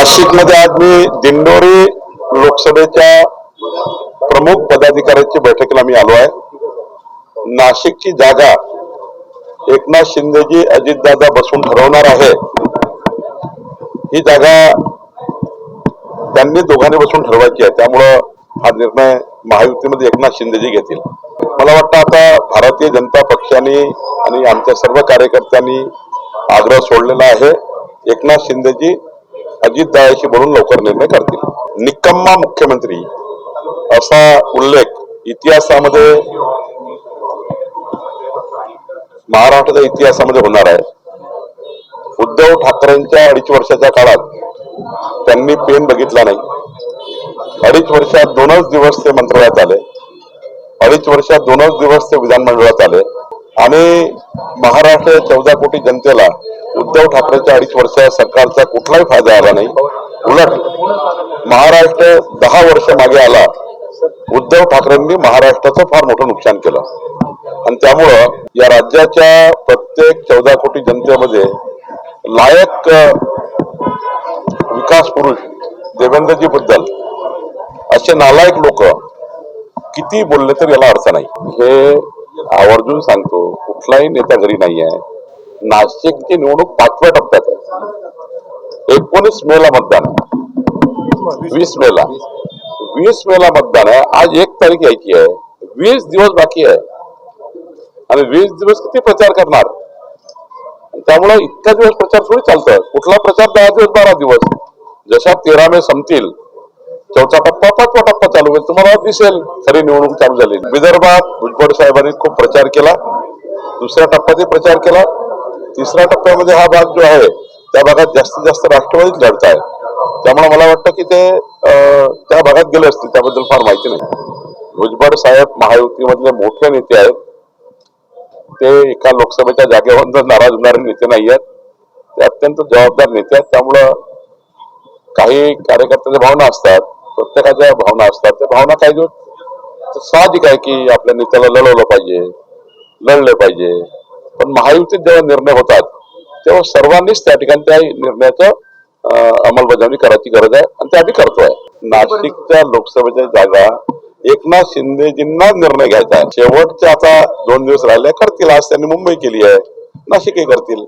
नाशिकमध्ये आज मी दिंडोरी लोकसभेच्या प्रमुख पदाधिकाऱ्यांची बैठकीला मी आलो आहे. नाशिकची जागा एकनाथ शिंदेजी अजितदादा बसून ठरवणार आहे. ही जागा त्यांनी दोघांनी बसून ठरवायची आहे. त्यामुळं हा निर्णय महायुतीमध्ये एकनाथ शिंदेजी घेतील. मला वाटतं आता भारतीय जनता पक्षाने आणि आमच्या सर्व कार्यकर्त्यांनी आग्रह सोडलेला आहे. एकनाथ शिंदेजी अजितदादाशी बोलून लवकर निर्णय करतील. निकम्मा मुख्यमंत्री असा उल्लेख इतिहासामध्ये महाराष्ट्राच्या इतिहासामध्ये होणार आहे. उद्धव ठाकरेंच्या अडीच वर्षाच्या काळात त्यांनी पेन बघितला नाही. अडीच वर्षात दोनच दिवस ते मंत्रालयात आले. अडीच वर्षात दोनच दिवस ते विधानमंडळात आले. आणि महाराष्ट्र चौदा कोटी जनतेला उद्धव ठाकरेच्या अडीच वर्षात सरकारचा कुठलाही फायदा आला नाही. उलट महाराष्ट्र दहा वर्ष मागे आला. उद्धव ठाकरेंनी महाराष्ट्राचं फार मोठं नुकसान केलं. आणि त्यामुळं या राज्याच्या प्रत्येक चौदा कोटी जनतेमध्ये लायक विकास पुरुष देवेंद्रजी बद्दल असे नालायक लोक किती बोलले तर याला अर्थ नाही. हे आवर्जून सांगतो कुठलाही नेता घरी नाही आहे नाशिकची निवडणूक पाचव्या टप्प्यात आहे. एकोणीस मे ला मतदान आहे. वीस मे ला. वीस मे ला मतदान आहे. आज एक तारीख यायची आहे. वीस दिवस बाकी आहे. आणि वीस दिवस किती प्रचार करणार? त्यामुळे इतका दिवस प्रचार थोडी चालतं कुठला प्रचार दहा दिवस बारा दिवस? जशा तेरा मे संपतील चौथा टप्पा पाचवा टप्पा चालू होईल. तुम्हाला दिसेल खरी निवडणूक चालू झाली. विदर्भात भुजबळ साहेबांनी खूप प्रचार केला. दुसऱ्या टप्प्यातही प्रचार केला. तिसऱ्या टप्प्यामध्ये हा भाग जो आहे त्या भागात जास्तीत जास्त राष्ट्रवादीच लढत आहे. त्यामुळे मला वाटतं की ते त्या भागात गेले असतील त्याबद्दल फार माहिती नाही. भुजबळ साहेब महायुतीमधले मोठे नेते आहेत. ते एका लोकसभेच्या जागेवर नाराज होणारे नेते नाही आहेत. ते अत्यंत जबाबदार नेते आहेत. त्यामुळं काही कार्यकर्त्याच्या भावना असतात. प्रत्येकाच्या भावना असतात. त्या भावना काही घेऊन साहजिक आहे की आपल्या नेत्याला लढवलं पाहिजे लढले पाहिजे. पण महायुतीत जेव्हा निर्णय होतात तेव्हा सर्वांनीच त्या ठिकाणी त्या निर्णयाचं अंमलबजावणी करायची गरज आहे आणि ते आम्ही करतोय. नाशिकच्या लोकसभेच्या जागा एकनाथ शिंदेजींना निर्णय घ्यायचा आहे. शेवटचे आता दोन दिवस राहिले करतील. आज त्यांनी मुंबई केली आहे. नाशिकही करतील.